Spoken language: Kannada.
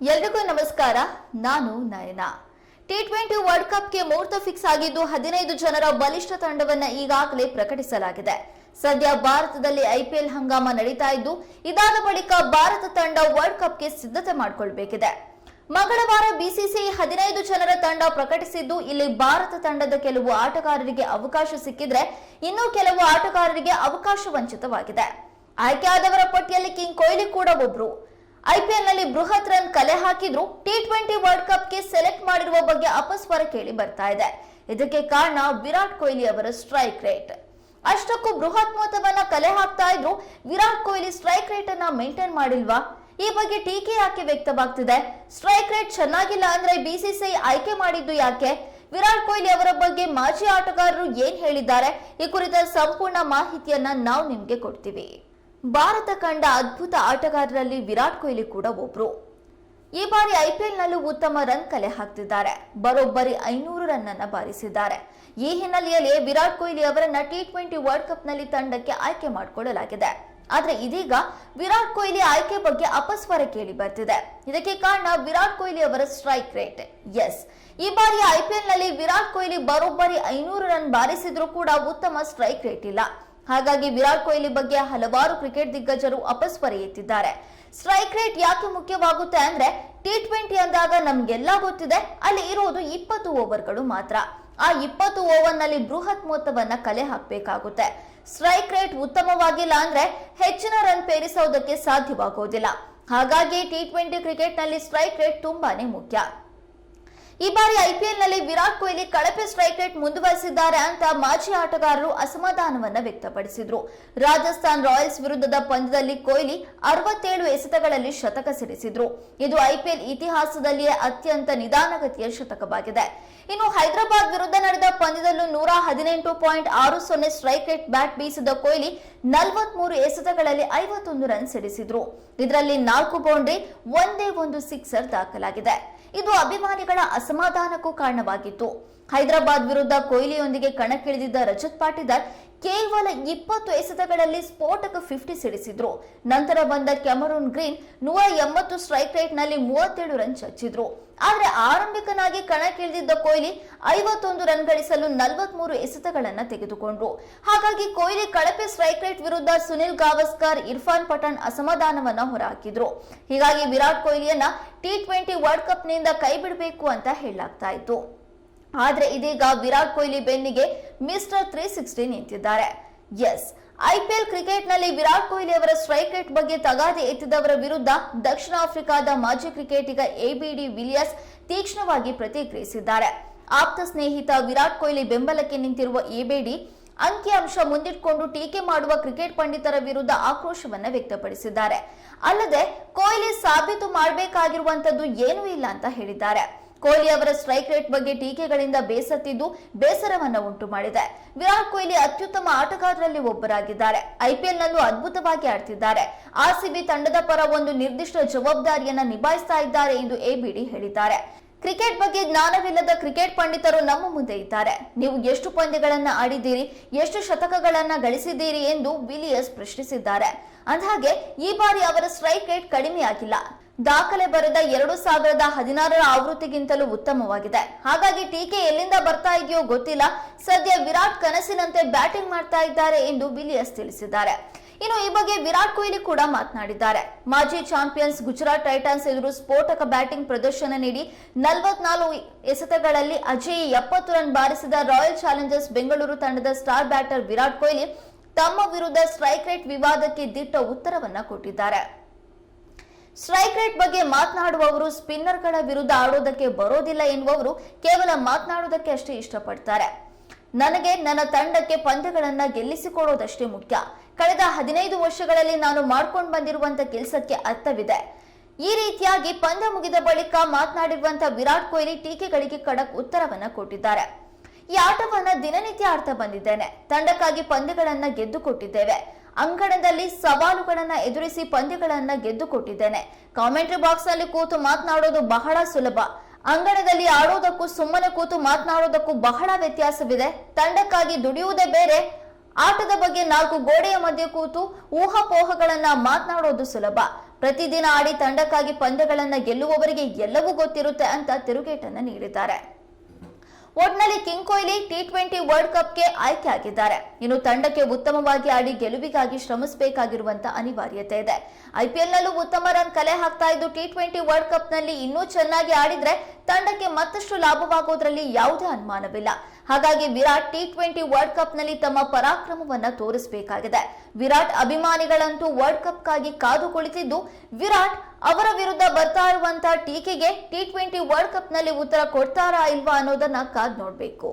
ಎಲ್ರಿಗೂ ನಮಸ್ಕಾರ, ನಾನು ನಯನ. ಟಿ ಟ್ವೆಂಟಿ ವರ್ಲ್ಡ್ ಕಪ್ಗೆ ಮುಹೂರ್ತ ಫಿಕ್ಸ್ ಆಗಿದ್ದು ಹದಿನೈದು ಜನರ ಬಲಿಷ್ಠ ತಂಡವನ್ನ ಈಗಾಗಲೇ ಪ್ರಕಟಿಸಲಾಗಿದೆ. ಸದ್ಯ ಭಾರತದಲ್ಲಿ ಐಪಿಎಲ್ ಹಂಗಾಮ ನಡೀತಾ ಇದ್ದು, ಇದಾದ ಬಳಿಕ ಭಾರತ ತಂಡ ವರ್ಲ್ಡ್ ಕಪ್ಗೆ ಸಿದ್ಧತೆ ಮಾಡಿಕೊಳ್ಬೇಕಿದೆ. ಮಂಗಳವಾರ ಬಿಸಿಸಿಐ ಹದಿನೈದು ಜನರ ತಂಡ ಪ್ರಕಟಿಸಿದ್ದು, ಇಲ್ಲಿ ಭಾರತ ತಂಡದ ಕೆಲವು ಆಟಗಾರರಿಗೆ ಅವಕಾಶ ಸಿಕ್ಕಿದ್ರೆ, ಇನ್ನೂ ಕೆಲವು ಆಟಗಾರರಿಗೆ ಅವಕಾಶ ವಂಚಿತವಾಗಿದೆ. ಆಯ್ಕೆಯಾದವರ ಪಟ್ಟಿಯಲ್ಲಿ ಕಿಂಗ್ ಕೊಹ್ಲಿ ಕೂಡ ಒಬ್ರು. ಐಪಿಎಲ್ನಲ್ಲಿ ಬೃಹತ್ ರನ್ ಕಲೆ ಹಾಕಿದ್ರು ಟಿ ಟ್ವೆಂಟಿ ವರ್ಲ್ಡ್ ಕಪ್ಗೆ ಸೆಲೆಕ್ಟ್ ಮಾಡಿರುವ ಬಗ್ಗೆ ಅಪಸ್ವರ ಕೇಳಿ ಬರ್ತಾ ಇದೆ. ಇದಕ್ಕೆ ಕಾರಣ ವಿರಾಟ್ ಕೊಹ್ಲಿ ಅವರ ಸ್ಟ್ರೈಕ್ ರೇಟ್ ಅಷ್ಟಕ್ಕೂ ಬೃಹತ್ ಮೊತ್ತವನ್ನ ಕಲೆ ಹಾಕ್ತಾ ಇದ್ರು ವಿರಾಟ್ ಕೊಹ್ಲಿ ಸ್ಟ್ರೈಕ್ ರೇಟ್ ಅನ್ನ ಮೇಂಟೈನ್ ಮಾಡಿಲ್ವಾ? ಈ ಬಗ್ಗೆ ಟೀಕೆ ಯಾಕೆ ವ್ಯಕ್ತವಾಗ್ತಿದೆ? ಸ್ಟ್ರೈಕ್ ರೇಟ್ ಚೆನ್ನಾಗಿಲ್ಲ ಅಂದ್ರೆ ಬಿಸಿಸಿಐ ಆಯ್ಕೆ ಮಾಡಿದ್ದು ಯಾಕೆ? ವಿರಾಟ್ ಕೊಹ್ಲಿ ಅವರ ಬಗ್ಗೆ ಮಾಜಿ ಆಟಗಾರರು ಏನ್ ಹೇಳಿದ್ದಾರೆ? ಈ ಕುರಿತ ಸಂಪೂರ್ಣ ಮಾಹಿತಿಯನ್ನ ನಾವು ನಿಮ್ಗೆ ಕೊಡ್ತೀವಿ. ಭಾರತ ಕಂಡ ಅದ್ಭುತ ಆಟಗಾರರಲ್ಲಿ ವಿರಾಟ್ ಕೊಹ್ಲಿ ಕೂಡ ಒಬ್ರು. ಈ ಬಾರಿ ಐಪಿಎಲ್ ನಲ್ಲೂ ಉತ್ತಮ ರನ್ ಕಲೆ ಹಾಕ್ತಿದ್ದಾರೆ. ಬರೋಬ್ಬರಿ ಐನೂರು ರನ್ ಅನ್ನ ಬಾರಿಸಿದ್ದಾರೆ. ಈ ಹಿನ್ನೆಲೆಯಲ್ಲಿ ವಿರಾಟ್ ಕೊಹ್ಲಿ ಅವರನ್ನ ಟಿ ಟ್ವೆಂಟಿ ವರ್ಲ್ಡ್ ಕಪ್ನಲ್ಲಿ ತಂಡಕ್ಕೆ ಆಯ್ಕೆ ಮಾಡಿಕೊಳ್ಳಲಾಗಿದೆ. ಆದರೆ ಇದೀಗ ವಿರಾಟ್ ಕೊಹ್ಲಿ ಆಯ್ಕೆ ಬಗ್ಗೆ ಅಪಸ್ವರ ಕೇಳಿ ಬರ್ತಿದೆ. ಇದಕ್ಕೆ ಕಾರಣ ವಿರಾಟ್ ಕೊಹ್ಲಿ ಅವರ ಸ್ಟ್ರೈಕ್ ರೇಟ್. ಎಸ್, ಈ ಬಾರಿ ಐಪಿಎಲ್ನಲ್ಲಿ ವಿರಾಟ್ ಕೊಹ್ಲಿ ಬರೋಬ್ಬರಿ ಐನೂರು ರನ್ ಬಾರಿಸಿದ್ರೂ ಕೂಡ ಉತ್ತಮ ಸ್ಟ್ರೈಕ್ ರೇಟ್ ಇಲ್ಲ. ಹಾಗಾಗಿ ವಿರಾಟ್ ಕೊಹ್ಲಿ ಬಗ್ಗೆ ಹಲವಾರು ಕ್ರಿಕೆಟ್ ದಿಗ್ಗಜರು ಅಪಸ್ವರ ಎತ್ತಿದ್ದಾರೆ. ಸ್ಟ್ರೈಕ್ ರೇಟ್ ಯಾಕೆ ಮುಖ್ಯವಾಗುತ್ತೆ ಅಂದ್ರೆ ಟಿ ಟ್ವೆಂಟಿ ಅಂದಾಗ ನಮ್ಗೆಲ್ಲ ಗೊತ್ತಿದೆ, ಅಲ್ಲಿ ಇರೋದು ಇಪ್ಪತ್ತು ಓವರ್ಗಳು ಮಾತ್ರ. ಆ ಇಪ್ಪತ್ತು ಓವರ್ನಲ್ಲಿ ಬೃಹತ್ ಮೊತ್ತವನ್ನ ಕಲೆ ಹಾಕಬೇಕಾಗುತ್ತೆ. ಸ್ಟ್ರೈಕ್ ರೇಟ್ ಉತ್ತಮವಾಗಿಲ್ಲ ಅಂದ್ರೆ ಹೆಚ್ಚಿನ ರನ್ ಪೇರಿಸೋದಕ್ಕೆ ಸಾಧ್ಯವಾಗೋದಿಲ್ಲ. ಹಾಗಾಗಿ ಟಿ ಟ್ವೆಂಟಿ ಕ್ರಿಕೆಟ್ನಲ್ಲಿ ಸ್ಟ್ರೈಕ್ ರೇಟ್ ತುಂಬಾನೇ ಮುಖ್ಯ. ಈ ಬಾರಿ ಐಪಿಎಲ್ನಲ್ಲಿ ವಿರಾಟ್ ಕೊಹ್ಲಿ ಕಳಪೆ ಸ್ಟ್ರೈಕ್ ರೇಟ್ ಮುಂದುವರೆಸಿದ್ದಾರೆ ಅಂತ ಮಾಜಿ ಆಟಗಾರರು ಅಸಮಾಧಾನವನ್ನ ವ್ಯಕ್ತಪಡಿಸಿದ್ರು. ರಾಜಸ್ಥಾನ್ ರಾಯಲ್ಸ್ ವಿರುದ್ಧದ ಪಂದ್ಯದಲ್ಲಿ ಕೊಹ್ಲಿ ಅರವತ್ತೇಳು ಎಸೆತಗಳಲ್ಲಿ ಶತಕ ಸಿಡಿಸಿದ್ರು. ಇದು ಐಪಿಎಲ್ ಇತಿಹಾಸದಲ್ಲಿಯೇ ಅತ್ಯಂತ ನಿಧಾನಗತಿಯ ಶತಕವಾಗಿದೆ. ಇನ್ನು ಹೈದರಾಬಾದ್ ವಿರುದ್ಧ ನಡೆದ ಪಂದ್ಯದಲ್ಲೂ ನೂರ ಹದಿನೆಂಟು ಪಾಯಿಂಟ್ ಆರು ಸೊನ್ನೆ ಸ್ಟ್ರೈಕ್ ರೇಟ್ ಬ್ಯಾಟ್ ಬೀಸಿದ ಕೊಹ್ಲಿ ನಲವತ್ಮೂರು ಎಸೆತಗಳಲ್ಲಿ ಐವತ್ತೊಂದು ರನ್ ಸಿಡಿಸಿದ್ರು. ಇದರಲ್ಲಿ ನಾಲ್ಕು ಬೌಂಡ್ರಿ, ಒಂದೇ ಒಂದು ಸಿಕ್ಸರ್ ದಾಖಲಾಗಿದೆ. ಇದು ಅಭಿಮಾನಿಗಳ ಅಸಮಾಧಾನಕ್ಕೂ ಕಾರಣವಾಗಿತ್ತು. ಹೈದರಾಬಾದ್ ವಿರುದ್ಧ ಕೊಹ್ಲಿಯೊಂದಿಗೆ ಕಣಕ್ಕಿಳಿದಿದ್ದ ರಜತ್ ಪಾಟಿದಾರ್ ಕೇವಲ ಇಪ್ಪತ್ತು ಎಸೆತಗಳಲ್ಲಿ ಸ್ಫೋಟಕ ಫಿಫ್ಟಿ ಸಿಡಿಸಿದ್ರು. ನಂತರ ಬಂದ ಕ್ಯಾಮರೂನ್ ಗ್ರೀನ್ ನೂರ ಎಂಬತ್ತು ಸ್ಟ್ರೈಕ್ ರೇಟ್ನಲ್ಲಿ ಮೂವತ್ತೇಳು ರನ್ ಚಚ್ಚಿದ್ರು. ಆದರೆ ಆರಂಭಿಕನಾಗಿ ಕಣಕ್ಕಿಳಿದಿದ್ದ ಕೊಹ್ಲಿ ಐವತ್ತೊಂದು ರನ್ ಗಳಿಸಲು ನಲವತ್ಮೂರು ಎಸೆತಗಳನ್ನು ತೆಗೆದುಕೊಂಡ್ರು. ಹಾಗಾಗಿ ಕೊಹ್ಲಿ ಕಳಪೆ ಸ್ಟ್ರೈಕ್ ರೇಟ್ ವಿರುದ್ಧ ಸುನಿಲ್ ಗಾವಸ್ಕರ್, ಇರ್ಫಾನ್ ಪಠಾಣ್ ಅಸಮಾಧಾನವನ್ನ ಹೊರಹಾಕಿದ್ರು. ಹೀಗಾಗಿ ವಿರಾಟ್ ಕೊಹ್ಲಿಯನ್ನ ಟಿ ಟ್ವೆಂಟಿ ವರ್ಲ್ಡ್ ಕಪ್ನಿಂದ ಕೈ ಬಿಡಬೇಕು ಅಂತ ಹೇಳಲಾಗ್ತಾ ಇತ್ತು. ಆದ್ರೆ ಇದೀಗ ವಿರಾಟ್ ಕೊಹ್ಲಿ ಬೆನ್ನಿಗೆ ಮಿಸ್ಟರ್ ತ್ರೀ ಸಿಕ್ಸ್ಟಿ ನಿಂತಿದ್ದಾರೆ. ಎಸ್ ಐಪಿಎಲ್ ಕ್ರಿಕೆಟ್ನಲ್ಲಿ ವಿರಾಟ್ ಕೊಹ್ಲಿ ಅವರ ಸ್ಟ್ರೈಕ್ ರೇಟ್ ಬಗ್ಗೆ ತಗಾದೆ ಎತ್ತಿದವರ ವಿರುದ್ಧ ದಕ್ಷಿಣ ಆಫ್ರಿಕಾದ ಮಾಜಿ ಕ್ರಿಕೆಟಿಗ ಎಬಿಡಿ ವಿಲಿಯರ್ಸ್ ತೀಕ್ಷ್ಣವಾಗಿ ಪ್ರತಿಕ್ರಿಯಿಸಿದ್ದಾರೆ. ಆಪ್ತ ಸ್ನೇಹಿತ ವಿರಾಟ್ ಕೊಹ್ಲಿ ಬೆಂಬಲಕ್ಕೆ ನಿಂತಿರುವ ಎಬಿಡಿ ಅಂಕಿಅಂಶ ಮುಂದಿಟ್ಕೊಂಡು ಟೀಕೆ ಮಾಡುವ ಕ್ರಿಕೆಟ್ ಪಂಡಿತರ ವಿರುದ್ಧ ಆಕ್ರೋಶವನ್ನು ವ್ಯಕ್ತಪಡಿಸಿದ್ದಾರೆ. ಅಲ್ಲದೆ, ಕೊಹ್ಲಿ ಸಾಬೀತು ಮಾಡಬೇಕಾಗಿರುವಂತದ್ದು ಏನೂ ಇಲ್ಲ ಅಂತ ಹೇಳಿದ್ದಾರೆ. ಕೊಹ್ಲಿ ಅವರ ಸ್ಟ್ರೈಕ್ ರೇಟ್ ಬಗ್ಗೆ ಟೀಕೆಗಳಿಂದ ಬೇಸತ್ತಿದ್ದು ಬೇಸರವನ್ನು ಉಂಟು ಮಾಡಿದೆ. ವಿರಾಟ್ ಕೊಹ್ಲಿ ಅತ್ಯುತ್ತಮ ಆಟಗಾರರಲ್ಲಿ ಒಬ್ಬರಾಗಿದ್ದಾರೆ. ಐಪಿಎಲ್ ನಲ್ಲೂ ಅದ್ಭುತವಾಗಿ ಆಡ್ತಿದ್ದಾರೆ. ಆರ್ಸಿಬಿ ತಂಡದ ಪರ ಒಂದು ನಿರ್ದಿಷ್ಟ ಜವಾಬ್ದಾರಿಯನ್ನ ನಿಭಾಯಿಸ್ತಾ ಇದ್ದಾರೆ ಎಂದು ಎಬಿಡಿ ಹೇಳಿದ್ದಾರೆ. ಕ್ರಿಕೆಟ್ ಬಗ್ಗೆ ಜ್ಞಾನವಿಲ್ಲದ ಕ್ರಿಕೆಟ್ ಪಂಡಿತರು ನಮ್ಮ ಮುಂದೆ ಇದ್ದಾರೆ. ನೀವು ಎಷ್ಟು ಪಂದ್ಯಗಳನ್ನ ಆಡಿದ್ದೀರಿ, ಎಷ್ಟು ಶತಕಗಳನ್ನ ಗಳಿಸಿದ್ದೀರಿ ಎಂದು ವಿಲಿಯಸ್ ಪ್ರಶ್ನಿಸಿದ್ದಾರೆ. ಅಂದಹಾಗೆ, ಈ ಬಾರಿ ಅವರ ಸ್ಟ್ರೈಕ್ ರೇಟ್ ಕಡಿಮೆಯಾಗಿಲ್ಲ. ದಾಖಲೆ ಬರೆದ ಎರಡು ಸಾವಿರದ ಹದಿನಾರರ ಆವೃತ್ತಿಗಿಂತಲೂ ಉತ್ತಮವಾಗಿದೆ. ಹಾಗಾಗಿ ಟೀಕೆ ಎಲ್ಲಿಂದ ಬರ್ತಾ ಇದೆಯೋ ಗೊತ್ತಿಲ್ಲ. ಸದ್ಯ ವಿರಾಟ್ ಕನಸಿನಂತೆ ಬ್ಯಾಟಿಂಗ್ ಮಾಡ್ತಾ ಇದ್ದಾರೆ ಎಂದು ವಿಲಿಯರ್ಸ್ ತಿಳಿಸಿದ್ದಾರೆ. ಇನ್ನು ಈ ಬಗ್ಗೆ ವಿರಾಟ್ ಕೊಹ್ಲಿ ಕೂಡ ಮಾತನಾಡಿದ್ದಾರೆ. ಮಾಜಿ ಚಾಂಪಿಯನ್ಸ್ ಗುಜರಾತ್ ಟೈಟನ್ಸ್ ಎದುರು ಸ್ಫೋಟಕ ಬ್ಯಾಟಿಂಗ್ ಪ್ರದರ್ಶನ ನೀಡಿ ನಲವತ್ನಾಲ್ಕು ಎಸೆತಗಳಲ್ಲಿ ಅಜಯ್ ಎಪ್ಪತ್ತು ರನ್ ಬಾರಿಸಿದ ರಾಯಲ್ ಚಾಲೆಂಜರ್ಸ್ ಬೆಂಗಳೂರು ತಂಡದ ಸ್ಟಾರ್ ಬ್ಯಾಟರ್ ವಿರಾಟ್ ಕೊಹ್ಲಿ ತಮ್ಮ ವಿರುದ್ಧ ಸ್ಟ್ರೈಕ್ ರೇಟ್ ವಿವಾದಕ್ಕೆ ದಿಟ್ಟ ಉತ್ತರವನ್ನ ಕೊಟ್ಟಿದ್ದಾರೆ. ಸ್ಟ್ರೈಕ್ ರೇಟ್ ಬಗ್ಗೆ ಮಾತನಾಡುವವರು ಸ್ಪಿನ್ನರ್ಗಳ ವಿರುದ್ಧ ಆಡೋದಕ್ಕೆ ಬರೋದಿಲ್ಲ ಎನ್ನುವವರು ಕೇವಲ ಮಾತನಾಡೋದಕ್ಕೆ ಅಷ್ಟೇ ಇಷ್ಟಪಡ್ತಾರೆ. ನನಗೆ ನನ್ನ ತಂಡಕ್ಕೆ ಪಂದ್ಯಗಳನ್ನ ಗೆಲ್ಲಿಸಿಕೊಡೋದಷ್ಟೇ ಮುಖ್ಯ. ಕಳೆದ ಹದಿನೈದು ವರ್ಷಗಳಲ್ಲಿ ನಾನು ಮಾಡ್ಕೊಂಡು ಬಂದಿರುವಂತ ಕೆಲಸಕ್ಕೆ ಅರ್ಥವಿದೆ. ಈ ರೀತಿಯಾಗಿ ಪಂದ್ಯ ಮುಗಿದ ಬಳಿಕ ಮಾತನಾಡಿರುವಂತ ವಿರಾಟ್ ಕೊಹ್ಲಿ ಟೀಕೆಗಳಿಗೆ ಖಡಕ್ ಉತ್ತರವನ್ನ ಕೊಟ್ಟಿದ್ದಾರೆ. ಈ ಆಟವನ್ನ ದಿನನಿತ್ಯ ಆಡ್ತಾ ಬಂದಿದ್ದೇನೆ. ತಂಡಕ್ಕಾಗಿ ಪಂದ್ಯಗಳನ್ನ ಗೆದ್ದು ಕೊಟ್ಟಿದ್ದೇವೆ ಅಂಗಣದಲ್ಲಿ ಸವಾಲುಗಳನ್ನ ಎದುರಿಸಿ ಪಂದ್ಯಗಳನ್ನ ಗೆದ್ದುಕೊಟ್ಟಿದ್ದೇನೆ. ಕಾಮೆಂಟ್ರಿ ಬಾಕ್ಸ್ನಲ್ಲಿ ಕೂತು ಮಾತನಾಡೋದು ಬಹಳ ಸುಲಭ. ಅಂಗಣದಲ್ಲಿ ಆಡೋದಕ್ಕೂ ಸುಮ್ಮನೆ ಕೂತು ಮಾತನಾಡೋದಕ್ಕೂ ಬಹಳ ವ್ಯತ್ಯಾಸವಿದೆ. ತಂಡಕ್ಕಾಗಿ ದುಡಿಯುವುದೇ ಬೇರೆ. ಆಟದ ಬಗ್ಗೆ ನಾಲ್ಕು ಗೋಡೆಯ ಮಧ್ಯೆ ಕೂತು ಊಹಾಪೋಹಗಳನ್ನ ಮಾತನಾಡೋದು ಸುಲಭ. ಪ್ರತಿದಿನ ಆಡಿ ತಂಡಕ್ಕಾಗಿ ಪಂದ್ಯಗಳನ್ನ ಗೆಲ್ಲುವವರಿಗೆ ಎಲ್ಲವೂ ಗೊತ್ತಿರುತ್ತೆ ಅಂತ ತಿರುಗೇಟನ್ನ ನೀಡಿದ್ದಾರೆ. ಒಟ್ನಲ್ಲಿ king Kohli T twenty world ಕಪ್ಗೆ ಆಯ್ಕೆ ಆಗಿದ್ದಾರೆ ಇನ್ನು ತಂಡಕ್ಕೆ ಉತ್ತಮವಾಗಿ ಆಡಿ ಗೆಲುವಿಗಾಗಿ ಶ್ರಮಿಸಬೇಕಾಗಿರುವಂತ ಅನಿವಾರ್ಯತೆ ಇದೆ. ಐಪಿಎಲ್ನಲ್ಲೂ ಉತ್ತಮ ರನ್ ಕಲೆ ಹಾಕ್ತಾ ಇದ್ದು ಟಿ ಟ್ವೆಂಟಿ ವರ್ಲ್ಡ್ ಕಪ್ನಲ್ಲಿ ಇನ್ನೂ ಚೆನ್ನಾಗಿ ಆಡಿದ್ರೆ ತಂಡಕ್ಕೆ ಮತ್ತಷ್ಟು ಲಾಭವಾಗೋದ್ರಲ್ಲಿ ಯಾವುದೇ ಅನುಮಾನವಿಲ್ಲ. ಹಾಗಾಗಿ ವಿರಾಟ್ ಟಿ ಟ್ವೆಂಟಿ ವರ್ಲ್ಡ್ ಕಪ್ನಲ್ಲಿ ತಮ್ಮ ಪರಾಕ್ರಮವನ್ನ ತೋರಿಸಬೇಕಾಗಿದೆ. ವಿರಾಟ್ ಅಭಿಮಾನಿಗಳಂತೂ ವರ್ಲ್ಡ್ ಕಪ್ಗಾಗಿ ಕಾದು ಕುಳಿತಿದ್ದು ವಿರಾಟ್ ಅವರ ವಿರುದ್ಧ ಬರ್ತಾ ಇರುವಂತಹ ಟೀಕೆಗೆ ಟಿ ಟ್ವೆಂಟಿ ವರ್ಲ್ಡ್ ಕಪ್ನಲ್ಲಿ ಉತ್ತರ ಕೊಡ್ತಾರಾ ಇಲ್ವಾ ಅನ್ನೋದನ್ನ ಕಾದ್ ನೋಡ್ಬೇಕು.